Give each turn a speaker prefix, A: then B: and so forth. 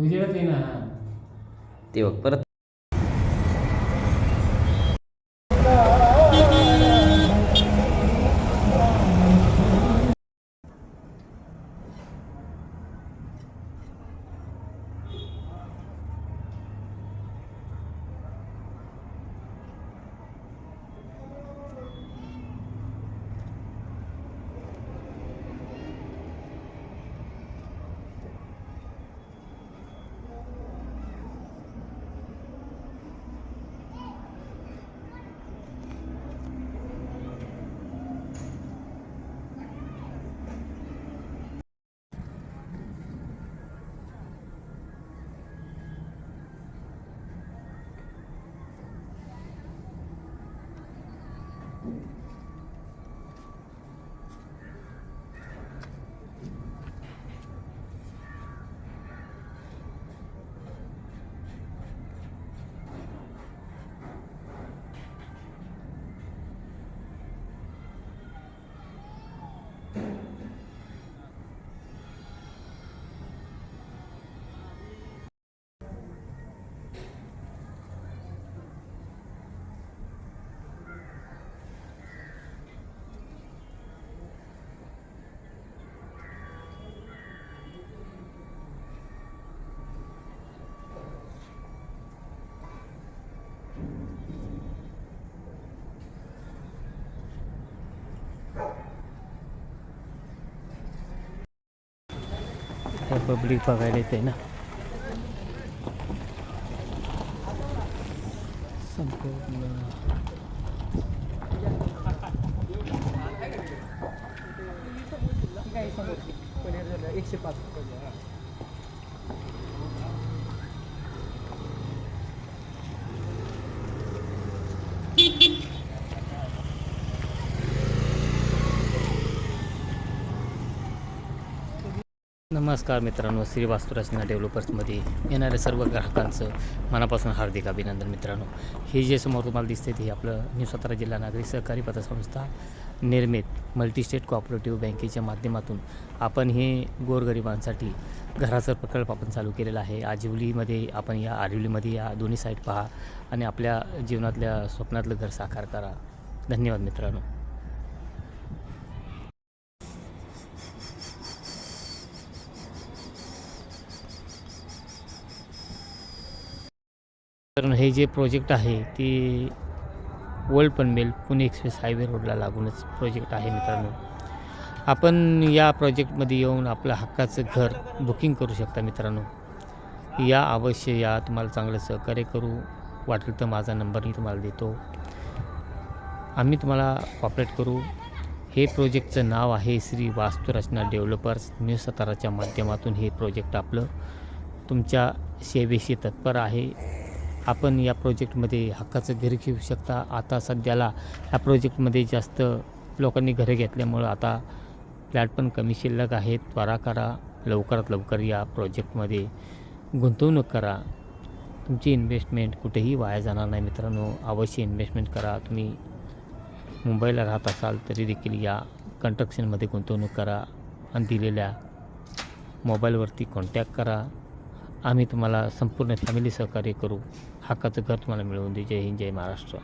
A: उजेडात ये ना
B: ते पब्लिक बघायला येते ना संपूर्ण
C: एकशे पाच
B: नमस्कार मित्रांनो श्री वास्तुरचना डेव्हलपर्समध्ये येणाऱ्या सर्व ग्राहकांचं मनापासून हार्दिक अभिनंदन मित्रांनो. हे जे समोर तुम्हाला दिसते ते आपलं न्यू सातारा जिल्हा नागरिक सहकारी पतसंस्था निर्मित मल्टीस्टेट कोऑपरेटिव्ह बँकेच्या माध्यमातून आपण हे गोरगरिबांसाठी घराचा प्रकल्प आपण चालू केलेला आहे. आजिवलीमध्ये आपण या आरिवलीमध्ये या दोन्ही साईड पहा आणि आपल्या जीवनातल्या स्वप्नातलं घर साकार करा. धन्यवाद मित्रांनो. कारण हे जे प्रोजेक्ट आहे ते world Panvel Pune express highway रोडला लागूनच प्रोजेक्ट आहे मित्रांनो. आपण या प्रोजेक्टमध्ये येऊन आपलं हक्काचं घर बुकिंग करू शकता मित्रांनो. या अवश्य या. तुम्हाला चांगलं सहकार्य करू. वाटेल तर माझा नंबर मी तुम्हाला देतो. आम्ही तुम्हाला कॉपरेट करू. हे प्रोजेक्टचं नाव आहे श्री वास्तुरचना डेव्हलपर्स न्यू सताराच्या माध्यमातून हे प्रोजेक्ट आपलं तुमच्या सेवेशी तत्पर आहे. आपण या प्रोजेक्टमध्ये हक्काचं घर घेऊ शकता. आता सध्याला या प्रोजेक्टमध्ये जास्त लोकांनी घरे घेतल्यामुळं आता फ्लॅट पण कमी शिल्लक आहेत. त्वरा करा लवकरात लवकर या प्रोजेक्टमध्ये गुंतवणूक करा. तुमची इन्व्हेस्टमेंट कुठेही वाया जाणार नाही मित्रांनो. अवश्य इन्व्हेस्टमेंट करा. तुम्ही मुंबईला राहत असाल तरी देखील या कन्स्ट्रक्शनमध्ये गुंतवणूक करा आणि दिलेल्या मोबाईलवरती कॉन्टॅक्ट करा. आम्ही तुम्हाला संपूर्ण फॅमिली सहकार्य करू. हक्काचं घर तुम्हाला मिळवून दे जय हिंद जय महाराष्ट्र.